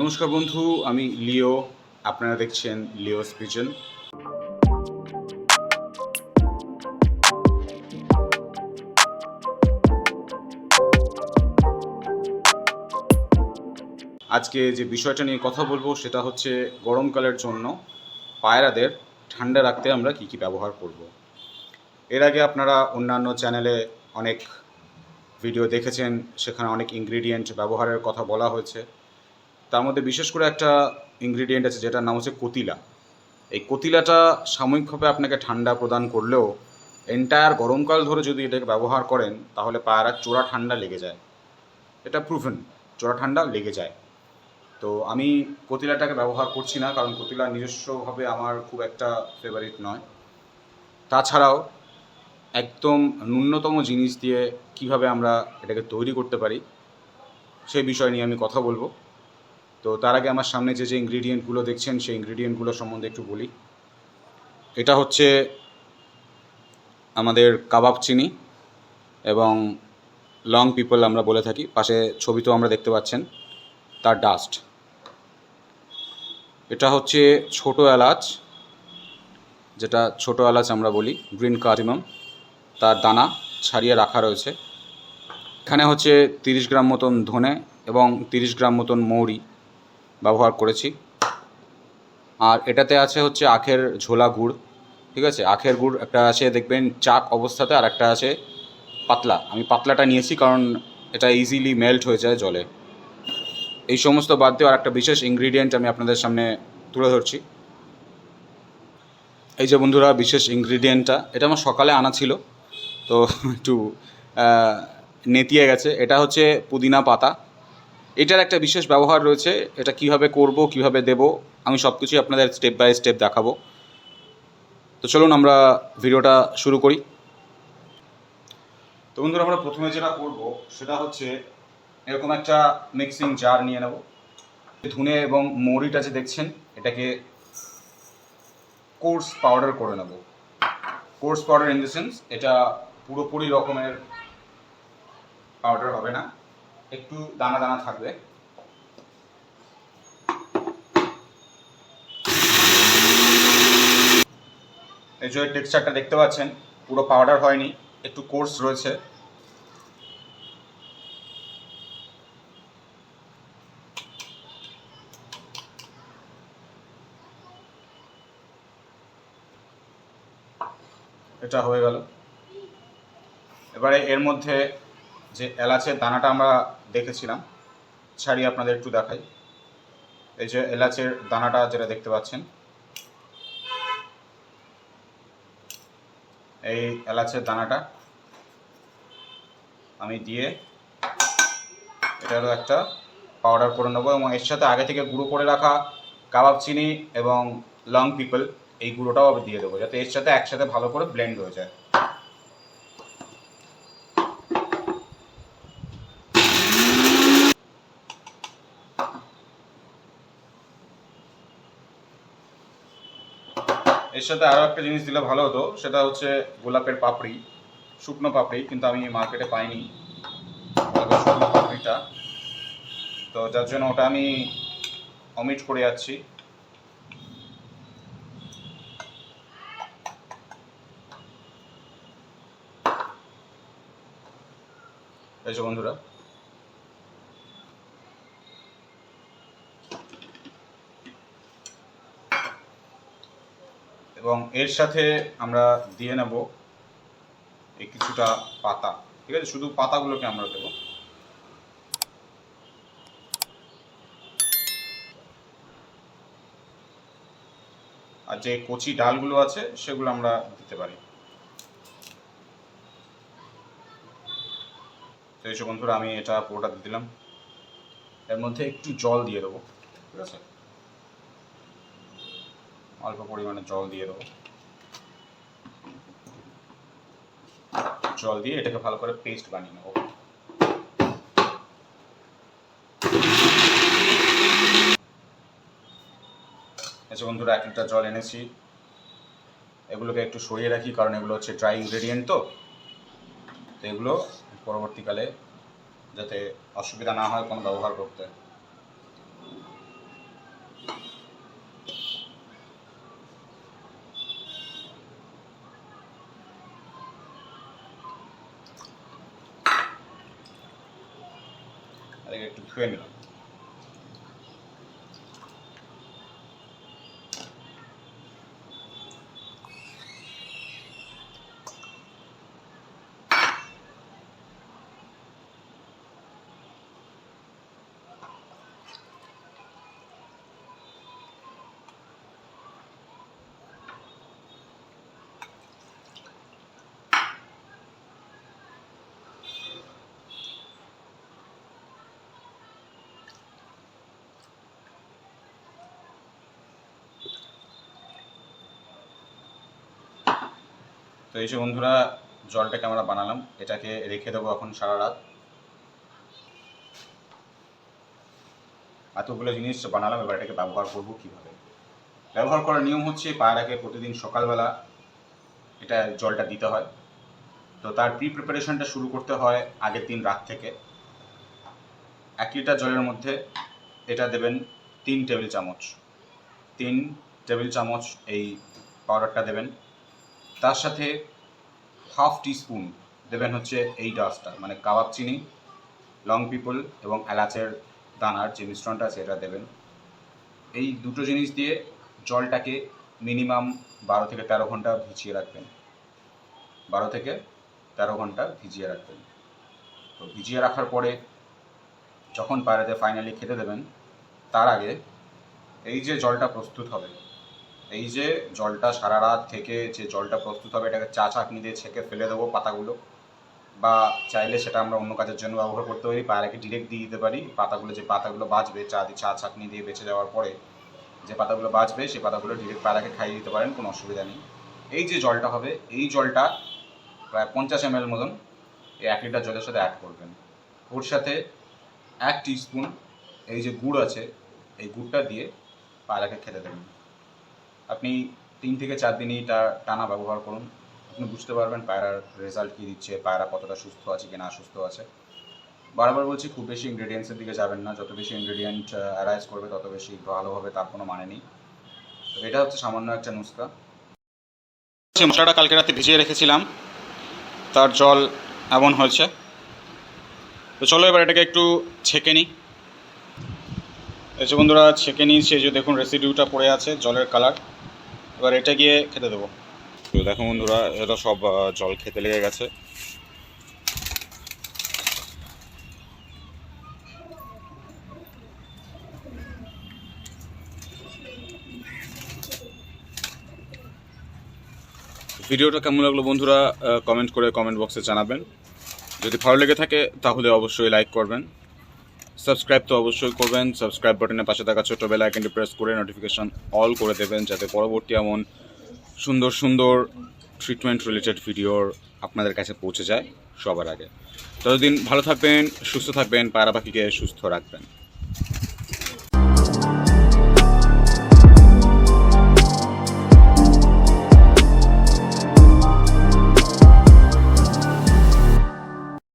নমস্কার বন্ধু, আমি লিও। আপনারা দেখছেন লিও স্পিচন আজকে যে বিষয়টা নিয়ে কথা বলব সেটা হচ্ছে গরমকালের জন্য পায়রাদের ঠান্ডা রাখতে আমরা কি কি ব্যবহার করব। এর আগে আপনারা অন্যান্য চ্যানেলে অনেক ভিডিও দেখেছেন, সেখানে অনেক ইনগ্রিডিয়েন্ট ব্যবহারের কথা বলা হয়েছে। তার মধ্যে বিশেষ করে একটা ইনগ্রিডিয়েন্ট আছে, যেটার নাম হচ্ছে কতিলা। এই কতিলাটা সাময়িকভাবে আপনাকে ঠান্ডা প্রদান করলেও এন্টায়ার গরমকাল ধরে যদি এটাকে ব্যবহার করেন, তাহলে পায়রার চোরা ঠান্ডা লেগে যায়। এটা প্রুভেন চোরা ঠান্ডা লেগে যায়। তো আমি কতিলাটাকে ব্যবহার করছি না, কারণ কতিলা নিজস্বভাবে আমার খুব একটা ফেভারিট নয়। তাছাড়াও একদম ন্যূনতম জিনিস দিয়ে কীভাবে আমরা এটাকে তৈরি করতে পারি সেই বিষয় নিয়ে আমি কথা বলব। তো তার আগে আমার সামনে যে যে ইনগ্রিডিয়েন্টগুলো দেখছেন, সেই ইনগ্রিডিয়েন্টগুলো সম্বন্ধে একটু বলি। এটা হচ্ছে আমাদের কাবাব চিনি এবং লং পিপল আমরা বলে থাকি। পাশে ছবি তো আমরা দেখতে পাচ্ছেন, তার ডাস্ট এটা হচ্ছে ছোট এলাচ, যেটা ছোট এলাচ আমরা বলি গ্রিন কার্ডিমাম তার দানা ছাড়িয়ে রাখা রয়েছে। এখানে হচ্ছে তিরিশ গ্রাম মতন ধনে এবং তিরিশ গ্রাম মতন মৌরি। ব্যবহার করেছি। আর এটাতে আছে হচ্ছে আখের ঝোলা গুড়, ঠিক আছে? আখের গুড় একটা আছে, দেখবেন চাক অবস্থাতে আর একটা আছে পাতলা। আমি পাতলাটা নিয়েছি কারণ এটা ইজিলি মেল্ট হয়ে যায় জলে। এই সমস্ত বাদ দিয়ে আর একটা বিশেষ ইনগ্রিডিয়েন্ট আমি আপনাদের সামনে তুলে ধরছি। এই যে বন্ধুরা, বিশেষ ইনগ্রিডিয়েন্টটা এটা আমার সকালে আনা ছিল, তো একটু নেতিয়ে গেছে। এটা হচ্ছে পুদিনা পাতা। এটার একটা বিশেষ ব্যবহার রয়েছে, এটা কীভাবে করব, কীভাবে দেব, আমি সব কিছুই আপনাদের স্টেপ বাই স্টেপ দেখাবো। তো চলুন আমরা ভিডিওটা শুরু করি। তো বন্ধুরা, আমরা প্রথমে যেটা করব, সেটা হচ্ছে এরকম একটা মিক্সিং জার নিয়ে নেব। ধুনে এবং মৌরিটা যে দেখছেন, এটাকে কোর্স পাউডার করে নেব। Coarse powder in the sense এটা পুরোপুরি রকমের পাউডার হবে না। একটু দানা দানা থাকবে। এই যে টেক্সচারটা দেখতে পাচ্ছেন, পুরো পাউডার হয়নি, একটু কোর্স রয়েছে। এটা হয়ে গেল। এবারে এর মধ্যে যে এলাচের দানাটা আমরা দেখেছিলাম। ছাড়িয়ে আপনাদের একটু দেখাই। এই যে এলাচের দানাটা যেটা দেখতে পাচ্ছেন। এই এলাচের দানাটা আমি দিয়ে এটা হলো একটা পাউডার করে নেব এবং এর সাথে আগে থেকে গুঁড়ো করে রাখা কাবাব চিনি এবং লং পিপল এই গুঁড়োটাও আমি দিয়ে দেবো, যাতে এর সাথে একসাথে ভালো করে ব্লেন্ড হয়ে যায়। এর সাথে আরও একটা জিনিস দিলে ভালো হতো, সেটা হচ্ছে গোলাপের পাপড়ি, শুকনো পাপড়ি, কিন্তু আমি মার্কেটে পাইনি। শুকনো পাপড়িটা। তো যার জন্য ওটা আমি অমিট করে যাচ্ছি। এই যে বন্ধুরা এবং এর সাথে আমরা দিয়ে নেব এই কিছুটা পাতা। ঠিক আছে? শুধু পাতাগুলোকে আমরা দেবো। আর যে কচি ডালগুলো আছে, সেগুলো আমরা দিতে পারি। তো এই সব বন্ধুরা, আমি এটা পুরোটা দিয়ে দিলাম। এর মধ্যে একটু জল দিয়ে দেবো। ঠিক আছে? অল্প পরিমাণে জল দিয়ে দেবো। জল দিয়ে এটাকে ভালো করে পেস্ট বানিয়ে নেব। আচ্ছা বন্ধুরা, এক লিটার জল এনেছি। এগুলোকে একটু সরিয়ে রাখি, কারণ এগুলো হচ্ছে ড্রাই ইনগ্রেডিয়েন্ট তো। তো এগুলো পরবর্তীকালে যাতে অসুবিধা না হয় কোনো ব্যবহার করতে। এটাকে একটু ধুয়ে নিলাম তো এই যে বন্ধুরা, জলটাকে আমরা বানালাম। এটাকে রেখে দেবো এখন সারা রাত। এতগুলো জিনিস বানালাম, এবার এটাকে ব্যবহার করব কীভাবে? ব্যবহার করার নিয়ম হচ্ছে, পায়রাকে প্রতিদিন সকালবেলা এটা জলটা দিতে হয়। তো তার প্রি প্রিপারেশনটা শুরু করতে হয় আগের দিন রাত থেকে। এক লিটার জলের মধ্যে এটা দেবেন তিন টেবিল চামচ। তিন টেবিল চামচ এই পাউডারটা দেবেন। তার সাথে হাফ টিস্পুন দেবেন হচ্ছে এই ডাস্টটা মানে কাবাব চিনি, লং পিপল এবং এলাচের দানার যে মিশ্রণটা আছে এটা দেবেন। এই দুটো জিনিস দিয়ে জলটাকে মিনিমাম বারো থেকে তেরো ঘণ্টা ভিজিয়ে রাখবেন। বারো থেকে তেরো ঘণ্টা ভিজিয়ে রাখবেন। তো ভিজিয়ে রাখার পরে যখন পায়রাতে ফাইনালি খেতে দেবেন, তার আগে এই যে জলটা প্রস্তুত হবে এই যে জলটা সারা রাত থেকে যে জলটা প্রস্তুত হবে, এটাকে চা চাকনি দিয়ে ছেঁকে ফেলে দেবো পাতাগুলো। বা চাইলে সেটা আমরা অন্য কাজের জন্য ব্যবহার করতে পারি পায়রাকে ডিরেক্ট দিয়ে দিতে পারি। পাতাগুলো যে পাতাগুলো বাঁচবে চা দিয়ে চা চাকনি দিয়ে বেঁচে যাওয়ার পরে যে পাতাগুলো বাঁচবে সেই পাতাগুলো ডিরেক্ট পায়রাকে খাইয়ে দিতে পারেন, কোনো অসুবিধা নেই। এই যে জলটা হবে, এই জলটা প্রায় পঞ্চাশ এম এল মতন এই এক লিটার জলের সাথে অ্যাড করবেন। ওর সাথে এক টিস্পুন এই যে গুড় আছে, এই গুড়টা দিয়ে পায়রাকে খেতে দেবেন। আপনি তিন থেকে চার দিনই এটা টানা ব্যবহার করুন। আপনি বুঝতে পারবেন পায়রার রেজাল্ট কী দিচ্ছে, পায়রা কতটা সুস্থ আছে কি না সুস্থ আছে। বারবার বলছি, খুব বেশি ইনগ্রেডিয়েন্টসের দিকে যাবেন না। যত বেশি ইনগ্রেডিয়েন্ট অ্যারাইজ করবে, তত বেশি ভালো হবে তার কোনো মানে নেই। তো এটা হচ্ছে সামান্য একটা নুস্কা মশলাটা কালকে রাতে ভিজিয়ে রেখেছিলাম, তার জল এমন হয়েছে। তো চলো এবার এটাকে একটু ছেঁকে নিই। এই যে বন্ধুরা, ছেঁকে নিয়েছি। এই যে দেখুন রেসিডিউটা পড়ে আছে জলের কালার এবার এটা গিয়ে খেতে দেবো। তো দেখো বন্ধুরা, এটা সব জল খেতে লেগে গেছে। ভিডিওটা কেমন লাগল বন্ধুরা কমেন্ট করে কমেন্ট বক্সে জানাবেন। যদি ভালো লেগে থাকে, তাহলে অবশ্যই লাইক করবেন। সাবস্ক্রাইব তো অবশ্যই করবেন, সাবস্ক্রাইব বাটনের পাশে থাকা ছোটো বেল আইকনটি প্রেস করে নোটিফিকেশন অল করে দেবেন যাতে পরবর্তী এমন সুন্দর সুন্দর ট্রিটমেন্ট রিলেটেড ভিডিওর আপনাদের কাছে পৌঁছে যায় সবার আগে। ততদিন ভালো থাকবেন, সুস্থ থাকবেন পায়রা পাখিকে সুস্থ রাখবেন।